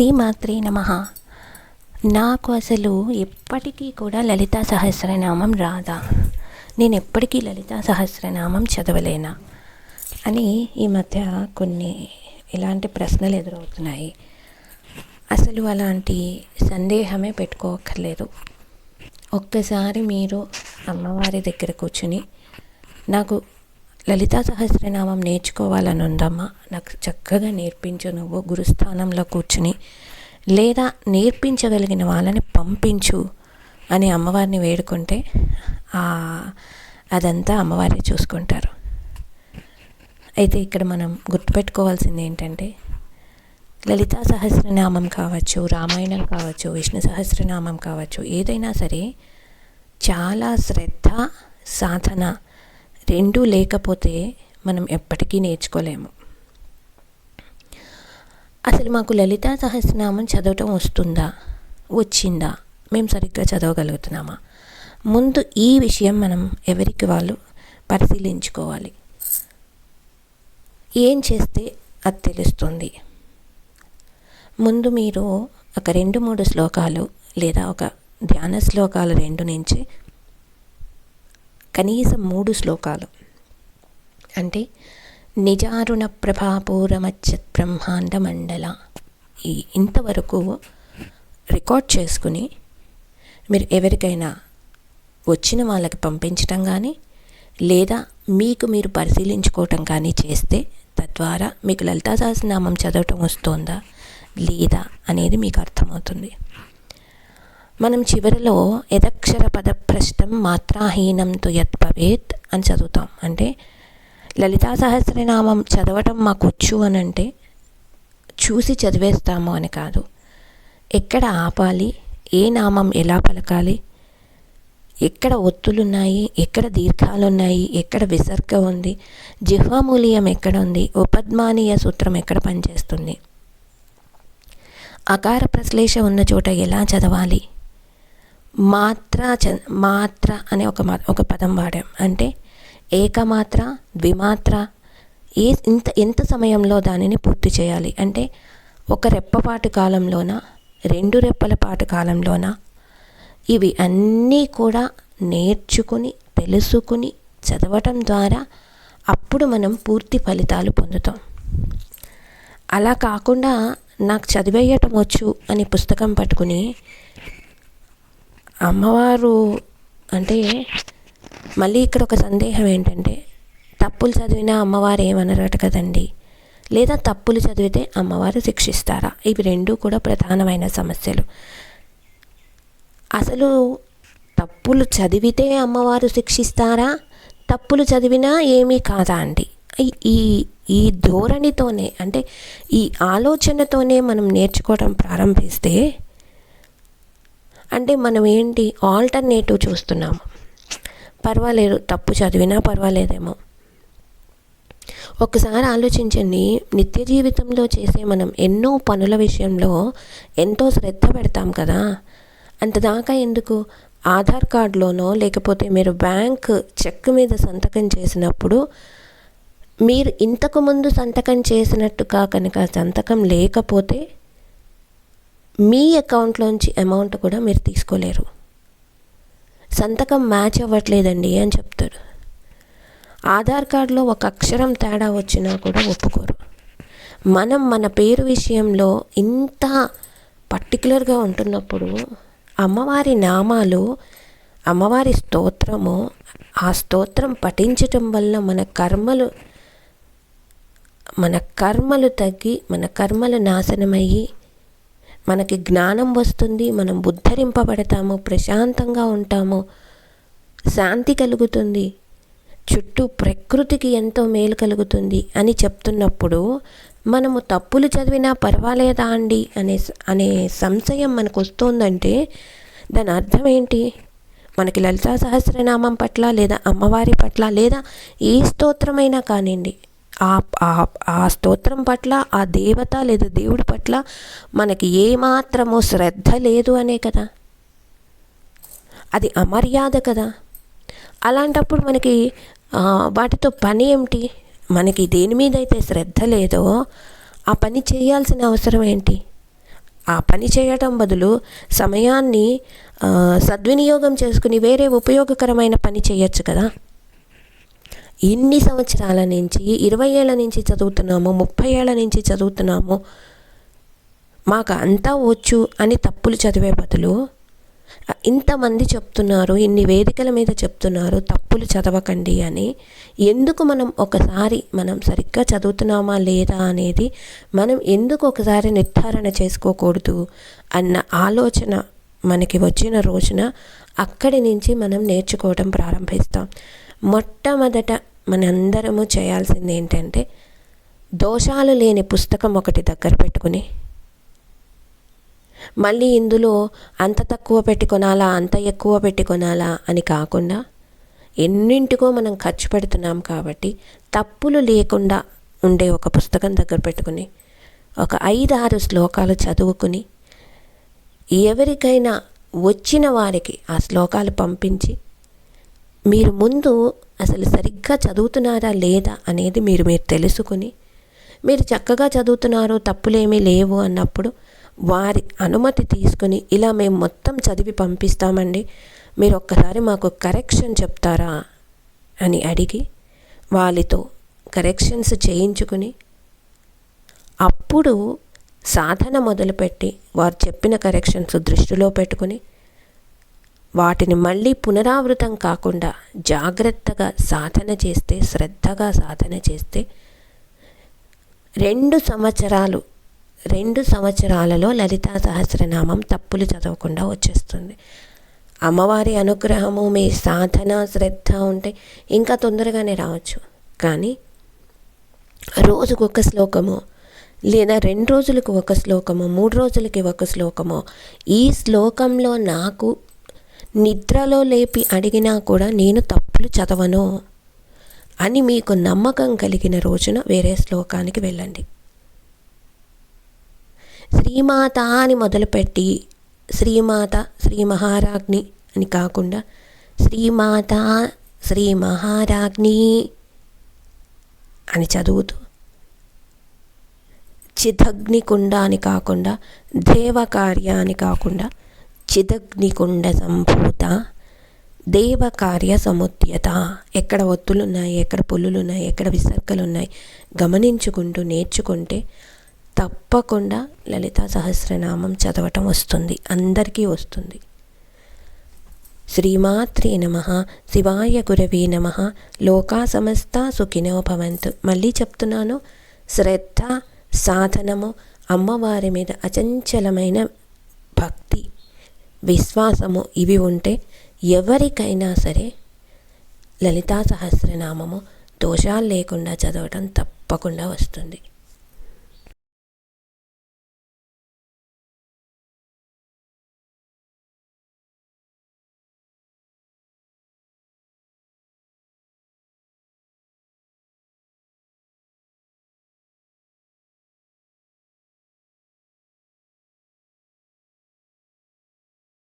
శ్రీమాత్రే నమ. నాకు అసలు ఎప్పటికీ కూడా లలితా సహస్రనామం రాదా? నేను ఎప్పటికీ లలితా సహస్రనామం చదవలేనా? అని ఈ మధ్య కొన్ని ఇలాంటి ప్రశ్నలు ఎదురవుతున్నాయి. అసలు అలాంటి సందేహమే పెట్టుకోక్కర్లేదు. ఒక్కసారి మీరు అమ్మవారి దగ్గర కూర్చుని నాకు లలితా సహస్రనామం నేర్చుకోవాలని ఉందమ్మా. నాకు చక్కగా నేర్పించు నువ్వు గురుస్థానంలో కూర్చుని. లేదా నేర్పించగలిగిన వాళ్ళని పంపించు అని అమ్మవారిని వేడుకుంటే అదంతా అమ్మవారే చూసుకుంటారు. అయితే ఇక్కడ మనం గుర్తుపెట్టుకోవాల్సింది ఏంటంటే లలితా సహస్రనామం కావచ్చు రామాయణం కావచ్చు విష్ణు సహస్రనామం కావచ్చు ఏదైనా సరే చాలా శ్రద్ధ సాధన రెండూ లేకపోతే మనం ఎప్పటికీ నేర్చుకోలేము. అసలు మాకు లలితా సహస్రనామం చదవటం వస్తుందా? వచ్చిందా? మేము సరిగ్గా చదవగలుగుతున్నామా? ముందు ఈ విషయం మనం ఎవరికి వాళ్ళు పరిశీలించుకోవాలి. ఏం చేస్తే అది తెలుస్తుంది? ముందు మీరు ఒక రెండు మూడు శ్లోకాలు లేదా ఒక ధ్యాన శ్లోకాలు రెండు నుంచి కనీసం మూడు శ్లోకాలు. అంటే నిజారుణ ప్రభాపూరమచ్చత్ బ్రహ్మాండ మండల. ఈ ఇంతవరకు రికార్డ్ చేసుకుని మీరు ఎవరికైనా వచ్చిన వాళ్ళకి పంపించటం కానీ లేదా మీకు మీరు పరిశీలించుకోవటం కానీ చేస్తే తద్వారా మీకు లలితా సహస్రనామం చదవటం వస్తుందా లేదా అనేది మీకు అర్థమవుతుంది. మనం చివరిలో యదక్షర పదభ్రష్టం మాత్రాహీనం తు యత్ భవేత్ అని చదువుతాం. అంటే లలితా సహస్రనామం చదవటం మాకు వచ్చు అని అంటే చూసి చదివేస్తాము అని కాదు. ఎక్కడ ఆపాలి? ఏ నామం ఎలా పలకాలి? ఎక్కడ ఒత్తులున్నాయి? ఎక్కడ దీర్ఘాలున్నాయి? ఎక్కడ విసర్గ ఉంది? జిహ్వామూలియం ఎక్కడ ఉంది? ఉపద్మానీయ సూత్రం ఎక్కడ పనిచేస్తుంది? అకార ప్రశ్లేష ఉన్న చోట ఎలా చదవాలి? మాత్ర చ మాత్ర అనే ఒక ఒక పదం వాడాం. అంటే ఏకమాత్ర ద్విమాత్ర ఏ ఇంత ఎంత సమయంలో దానిని పూర్తి చేయాలి? అంటే ఒక రెప్పపాటు కాలంలోన? రెండు రెప్పల పాటు కాలంలోన? ఇవి అన్నీ కూడా నేర్చుకుని తెలుసుకుని చదవటం ద్వారా అప్పుడు మనం పూర్తి ఫలితాలు పొందుతాం. అలా కాకుండా నాకు చదివేయటం వచ్చు అని పుస్తకం పట్టుకుని అమ్మవారు అంటే మళ్ళీ ఇక్కడ ఒక సందేహం ఏంటంటే తప్పులు చదివినా అమ్మవారు ఏమనరట కదండి. లేదా తప్పులు చదివితే అమ్మవారు శిక్షిస్తారా? ఇవి రెండు కూడా ప్రధానమైన సమస్యలు. అసలు తప్పులు చదివితే అమ్మవారు శిక్షిస్తారా? తప్పులు చదివినా ఏమీ కాదా అండి? ఈ ఈ ధోరణితోనే అంటే ఈ ఆలోచనతోనే మనం నేర్చుకోవడం ప్రారంభిస్తే అంటే మనం ఏంటి? ఆల్టర్నేటివ్ చూస్తున్నాము పర్వాలేదు తప్పు చదివినా పర్వాలేదేమో. ఒకసారి ఆలోచించండి నిత్య జీవితంలో చేసే మనం ఎన్నో పనుల విషయంలో ఎంతో శ్రద్ధ పెడతాం కదా? అంతదాకా ఎందుకు? ఆధార్ కార్డులోనో లేకపోతే మీరు బ్యాంక్ చెక్ మీద సంతకం చేసినప్పుడు మీరు ఇంతకుముందు సంతకం చేసినట్టుగా కనుక సంతకం లేకపోతే మీ అకౌంట్లోంచి అమౌంట్ కూడా మీరు తీసుకోలేరు. సంతకం మ్యాచ్ అవ్వట్లేదండి అని చెప్తారు ఆధార్ కార్డులో ఒక అక్షరం తేడా వచ్చినా కూడా ఒప్పుకోరు. మనం మన పేరు విషయంలో ఇంత పర్టికులర్గా ఉంటున్నప్పుడు అమ్మవారి నామాలు అమ్మవారి స్తోత్రము ఆ స్తోత్రం పఠించటం వల్ల మన కర్మలు మన కర్మలు తగ్గి మన కర్మలు నాశనమయ్యి మనకి జ్ఞానం వస్తుంది మనం ఉద్ధరింపబడతాము ప్రశాంతంగా ఉంటాము శాంతి కలుగుతుంది చుట్టూ ప్రకృతికి ఎంతో మేలు కలుగుతుంది అని చెప్తున్నప్పుడు మనము తప్పులు చదివినా పర్వాలేదా అండి అనే అనే సంశయం మనకు వస్తుందంటే దాని అర్థం ఏంటి? మనకి లలితా సహస్రనామం పట్ల లేదా అమ్మవారి పట్ల లేదా ఏ స్తోత్రమైనా కానివ్వండి ఆ ఆ స్తోత్రం పట్ల ఆ దేవత లేదా దేవుడి పట్ల మనకి ఏమాత్రము శ్రద్ధ లేదు అనే కదా. అది అమర్యాద కదా. అలాంటప్పుడు మనకి వాటితో పని ఏమిటి? మనకి దేని మీద అయితే శ్రద్ధ లేదో ఆ పని చేయాల్సిన అవసరం ఏంటి? ఆ పని చేయటం బదులు సమయాన్ని సద్వినియోగం చేసుకుని వేరే ఉపయోగకరమైన పని చేయొచ్చు కదా. ఎన్ని సంవత్సరాల నుంచి ఇరవై ఏళ్ళ నుంచి చదువుతున్నాము ముప్పై ఏళ్ళ నుంచి చదువుతున్నాము మాకు అంతా వచ్చు అని తప్పులు చదివే బదులు ఇంతమంది చెప్తున్నారు ఇన్ని వేదికల మీద చెప్తున్నారు తప్పులు చదవకండి అని ఎందుకు మనం ఒకసారి మనం సరిగ్గా చదువుతున్నామా లేదా అనేది మనం ఎందుకు ఒకసారి నిర్ధారణ చేసుకోకూడదు అన్న ఆలోచన మనకి వచ్చిన రోజున అక్కడి నుంచి మనం నేర్చుకోవడం ప్రారంభిస్తాం. మొట్టమొదట మనందరము చేయాల్సింది ఏంటంటే దోషాలు లేని పుస్తకం ఒకటి దగ్గర పెట్టుకుని మళ్ళీ ఇందులో అంత తక్కువ పెట్టి కొనాలా అంత ఎక్కువ పెట్టి కొనాలా అని కాకుండా ఎన్నింటికో మనం ఖర్చు పెడుతున్నాం కాబట్టి తప్పులు లేకుండా ఉండే ఒక పుస్తకం దగ్గర పెట్టుకుని ఒక ఐదు ఆరు శ్లోకాలు చదువుకుని ఎవరికైనా వచ్చిన వారికి ఆ శ్లోకాలు పంపించి మీరు ముందు అసలు సరిగ్గా చదువుతున్నారా లేదా అనేది మీరు మీరు తెలుసుకుని మీరు చక్కగా చదువుతున్నారు తప్పులేమీ లేవు అన్నప్పుడు వారి అనుమతి తీసుకుని ఇలా మేము మొత్తం చదివి పంపిస్తామండి. మీరు ఒక్కసారి మాకు కరెక్షన్ చెప్తారా అని అడిగి వాళ్ళతో కరెక్షన్స్ చేయించుకుని అప్పుడు సాధన మొదలుపెట్టి వారు చెప్పిన కరెక్షన్స్ దృష్టిలో పెట్టుకుని వాటిని మళ్ళీ పునరావృతం కాకుండా జాగ్రత్తగా సాధన చేస్తే శ్రద్ధగా సాధన చేస్తే రెండు సంవత్సరాలు రెండు సంవత్సరాలలో లలితా సహస్రనామం తప్పులు చదవకుండా వచ్చేస్తుంది. అమ్మవారి అనుగ్రహము మీ సాధన శ్రద్ధ ఉంటే ఇంకా తొందరగానే రావచ్చు. కానీ రోజుకు ఒక శ్లోకము లేదా రెండు రోజులకు ఒక శ్లోకము మూడు రోజులకి ఒక శ్లోకము ఈ శ్లోకంలో నాకు నిద్రలో లేపి అడిగినా కూడా నేను తప్పులు చదవను అని మీకు నమ్మకం కలిగిన రోజున వేరే శ్లోకానికి వెళ్ళండి. శ్రీమాత అని మొదలుపెట్టి శ్రీమాత శ్రీ మహారాజ్ని అని కాకుండా శ్రీమాత శ్రీ మహారాజ్ని అని చదువుతూ చిదగ్నికుండ అని కాకుండా దేవకార్య అని కాకుండా చిదగ్నికుండ సంభూత దేవకార్య సముద్యత ఎక్కడ ఒత్తులు ఉన్నాయి ఎక్కడ పుల్లులు ఉన్నాయి ఎక్కడ విసర్గలు ఉన్నాయి గమనించుకుంటూ నేర్చుకుంటే తప్పకుండా లలితా సహస్రనామం చదవటం వస్తుంది అందరికీ వస్తుంది. శ్రీమాత్రే నమ శివాయ గురవే నమ లోకా సమస్త సుఖినో భవంతు. మళ్ళీ చెప్తున్నాను శ్రద్ధ సాధనము అమ్మవారి మీద అచంచలమైన భక్తి. విశ్వాసము ఇవి ఉంటే ఎవరికైనా సరే లలితా సహస్రనామము దోషాలు లేకుండా చదవటం తప్పకుండా వస్తుంది.